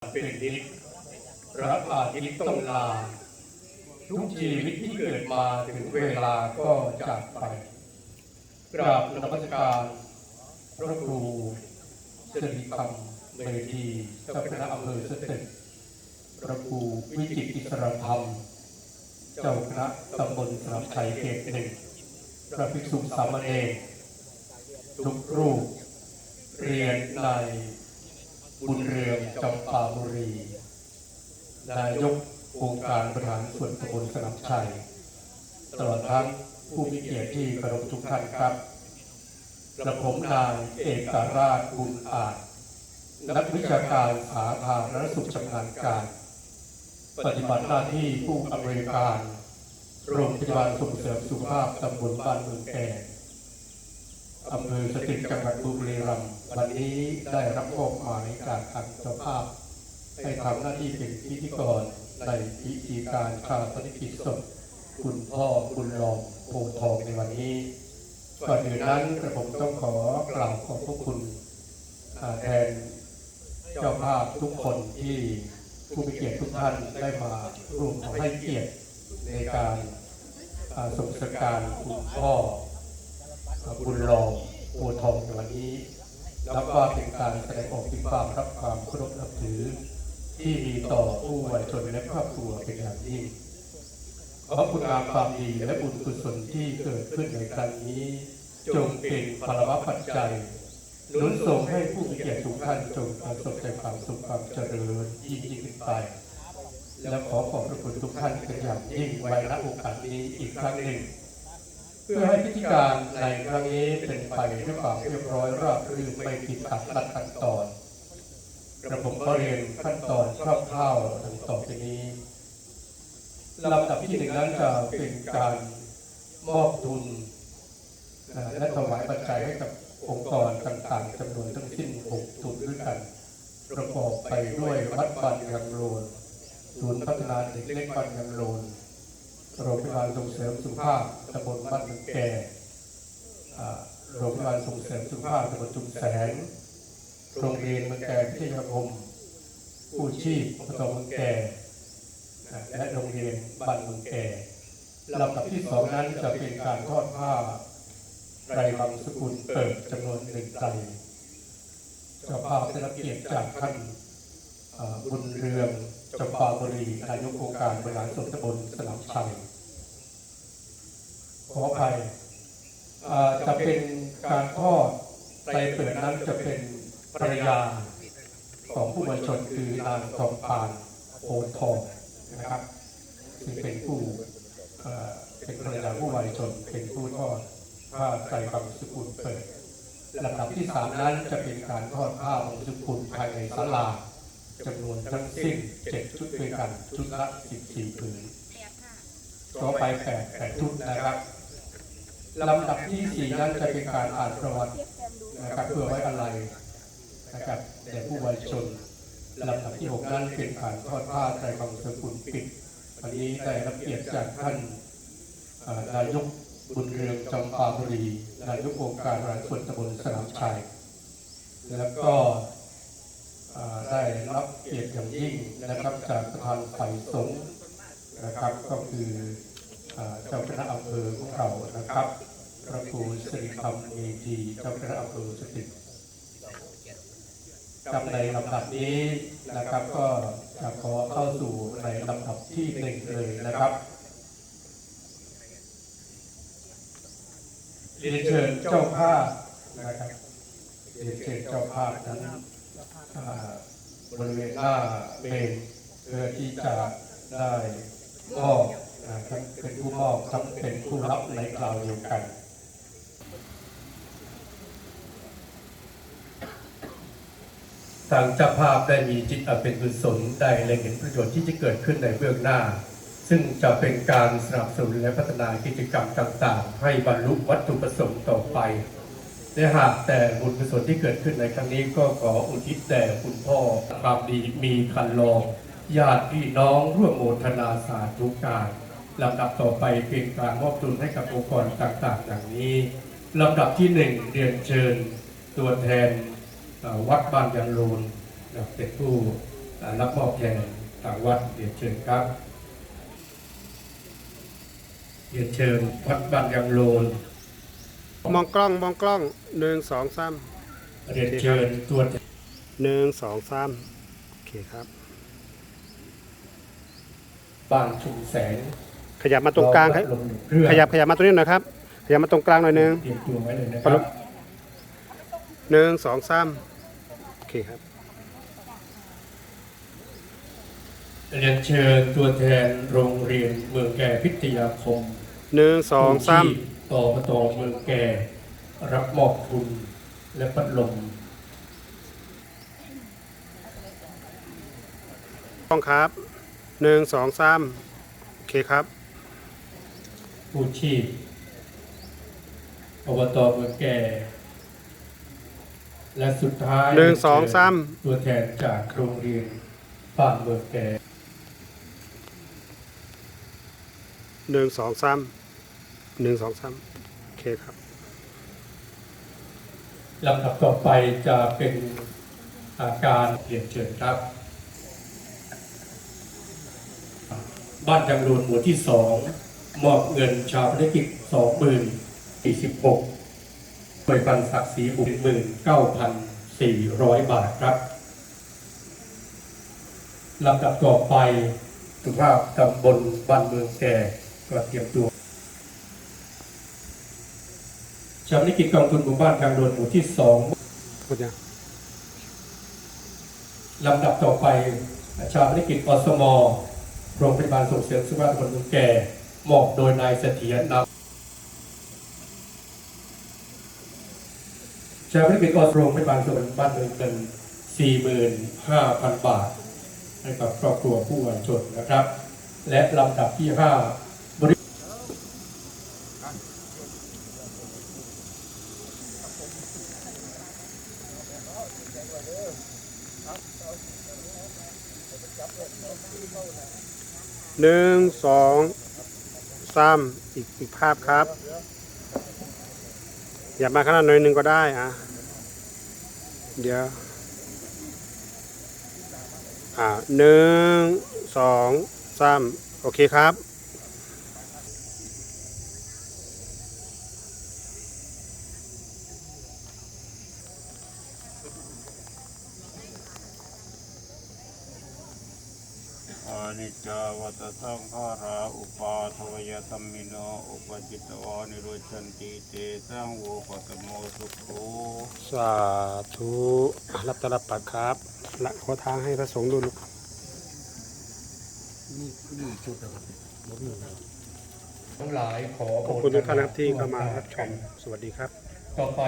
เป็นนิดพระอาทิตย์ต้องลา ทุกชีวิตที่เกิดมาถึงเวลาก็จากไป กราบนมัสการพระครูสิริคำเมธีเจ้าคณะอำเภอสตึกพระครูวิจิตรอิสรธรรม เจ้าคณะตำบลสามชัยเขตหนึ่งพระภิกษุสามเณรทุกรูปเรียนใน บุญเรืองจำปาบุรี นายกองค์การบริหารส่วนตำบลสนามชัย ตลอดทั้งผู้มีเกียรติที่เคารพทุกท่านครับกระผมนายเอกราชบุญอาจ นักวิชาการสาธารณสุขชำนาญการ ปฏิบัติหน้าที่ผู้อำนวยการ โรงพยาบาลส่งเสริมสุขภาพตำบลบ้านเมืองแก่ อำเภอสตึกจังหวัดบุรีรัมย์วันนี้ได้รับมอบหมายจากทางเจ้าภาพ ให้ทำหน้าที่เป็นพิธีกรในพิธีการชาปนกิจศพคุณพ่อคุณรองโพทองในวันนี้ก่อนอื่นนั้นกระผมต้องขอกล่าวขอบพระคุณแทนเจ้าภาพทุกคนที่ผู้มีเกียรติทุกท่านได้มาร่วมให้เกียรติในการส่งสการคุณพ่อ อ่าคุณรองโพธิ์ทองในวันนี้นับว่าเป็นการแสดงออกถึงความรับความเคารพนับถือ ที่มีต่อผู้วายชนและครอบครัวเป็นอย่างยิ่งขอคุณงามความดีและบุญกุศลที่เกิดขึ้นในครั้งนี้ จงเป็นพลวัตปัจจัยนุนส่งให้ผู้มีเกียรติทุกท่านจงประสบแต่ความสุขความเจริญยิ่งยิ่งขึ้นไป และขอขอบพระคุณทุกท่านเป็นอย่างยิ่งไว้ณโอกาสนี้อีกครั้งหนึ่ง พื่อให้พิธีการในครั้งนี้เป็นไปด้วยความเรียบร้อยราบรื่นไม่ผิดขัดลัดขั้นตอนกระผมก็เรียนขั้นตอนคร่าวๆดังต่อไปนี้ลำดับที่หนึ่งนั้นจะเป็นการมอบทุนและถวายปัจจัยให้กับองค์กรต่างๆจำนวนทั้งสิ้น6ทุนด้วยกัน ประกอบไปด้วยวัดบันยังโรนศูนย์พัฒนาเด็กเล็กบันยังโรน โรงพยาบาลส่งเสริมสุขภาพตำบลบ้านเมืองแก่โรงพยาบาลส่งเสริมสุขภาพตำบลจุมแสง โรงเรียนเมืองแก่พิทยาคมผู้ชีพอบตเมืองแก่ และโรงเรียนบ้านเมืองแก่ลำดับที่สองนั้นจะเป็นการทอดผ้าไรบางสกุลเปิดจำนวนหนึ่งไตรเจ้าภาพได้รับเกียรติจากท่านบุญเรือง จำปาบรีนายกองค์การบริหารส่วนตำบลสนามชัยขออภัยจะเป็นการทอดไตเปิดนั้นจะเป็นภรรยาของผู้บัญชนคือนางทองปานโพทองนะครับซึ่งเป็นผู้เป็นภรรยาผู้บัญชนเป็นผู้ทอดผ้าไตรบางสกุลเปิดลำดับที่สามนั้นจะเป็นการทอดผ้าบางสกุลภายในศาลา จำนวนทั้งสิ้นเจ็ดชุดด้วยกัน ชุดละสิบสี่ผืนต่อไปแปดแปดชุดนะครับลำดับที่สี่นั้นจะเป็นการอ่านประวัตินะครับเพื่อไว้อะไรนะครับแด่ผู้วายชนลำดับที่6นั้นเป็นการทอดผ้าไตรบางสกุลปิดวันนี้ได้รับเกียรติจากท่านนายกบุญเรืองจำปาบุรีนายกองค์การรารส่วนตำบลสนามชัยแล้วก็ ได้รับเกียรติอย่างยิ่งนะครับจากประธานฝ่ายสงฆ์นะครับก็คือเจ้าคณะอำเภอของเรานะครับ พระครูสิริคำเอทีเจ้าคณะอำเภอสติกับในลำดับนี้นะครับก็จะขอเข้าสู่ในลำดับที่หนึ่งเลยนะครับเรียนเชิญเจ้าภาพนะครับเรียนเชิญเจ้าภาพนั้น บริเวณหน้าเมนเพื่อที่จะได้มอบนะครับเป็นผู้มอบทั้งเป็นผู้รับในคราวเดียวกันทางเจ้าภาพได้มีจิตอันเป็นกุศลได้เล็งเห็นประโยชน์ที่จะเกิดขึ้นในเบื้องหน้า ซึ่งจะเป็นการสนับสนุนและพัฒนากิจกรรมต่าง ๆ ให้บรรลุวัตถุประสงค์ต่อไป และหากแต่บุญกุศลที่เกิดขึ้นในครั้งนี้ก็ขออุทิศแด่คุณพ่อความดีมีคันลองญาติพี่น้องร่วมโมทนาสาธุการลำดับต่อไปเป็นการมอบทุนให้กับองค์กรต่างๆ อย่างนี้ลำดับที่หนึ่งเรียนเชิญตัวแทนวัดบางยันโรนเป็นผู้รับมอบแทนทางวัดเรียนเชิญครับเรียนเชิญวัดบานยังโลน มองกล้องมองกล้องหนึ่งสองสามเรียนเชิญตัวแทนหนึ่งสองสามโอเคครับบ้านชุมแสงขยับมาตรงกลางครับลงเครื่องขยับขยับมาตรงนี้หน่อยครับขยับมาตรงกลางหน่อยหนึงเตรียมตัวไว้เลยนะครับหนึ่งสองสามโอเคครับเรียนเชิญตัวแทนโรงเรียนเมืองแก่พิทยาคม หนึ่งสองสามต่อประตอเมืองแก่รับมอบทุนและพัดลมต้องครับหนึ่งสองสามโอเคครับผู้ชีพอบตเมืองแก่ และสุดท้ายหนึ่งสองสามตัวแทนจากโรงเรียนบ้านเมืองแก่หนึ่งสองสาม หนึ่งสองสามโอเคครับลำดับต่อไปจะเป็นอาการเปลี่ยนเชิญครับ บ้านจังรูนหมู่ที่สองมอบเงินชาวพนักกิจสองหมื่นสี่สิบหกโดยปันศักดิ์ศรีบุญหมื่นเก้าพันสี่ร้อยบาทครับลำดับต่อไปสุภาพตำบลบ้านเมืองแก่ก็เตรียมตัว ชาวพนักกิจกองทุนหมู่บ้านทางด่วนหมู่ที่สองพูดยังลำดับต่อไปชาวพนักกิจอสมโรงพยาบาลส่งเสริมสุขภาพคนเมืองแก่มอบโดยนายเสถียรนำชาวพนักกิจอสโรงพยาบาลส่งเสริมบ้านเมืองเงิน45,000 บาท ให้กับครอบครัวผู้วายชนนะครับ และลำดับที่ 5 บริ หนึ่งสองสามอีกอีกภาพครับ อย่ามาขนาดหน่อยหนึ่งก็ได้อะ เดี๋ยว อ่าหนึ่งสองสามโอเคครับ นิจจาวัตสังขาราอุปาทวยธรรมิโนอุปจิตวานิโรชันติเตสังโวปตโมสุโขสาธุอะรับตาลับปัดครับละขอทางให้พระสงฆ์ดูลูกทั้งหลายขอขอบคุณทุกท่านนะครับที่เข้ามารับชมสวัสดีครับ ต่อไป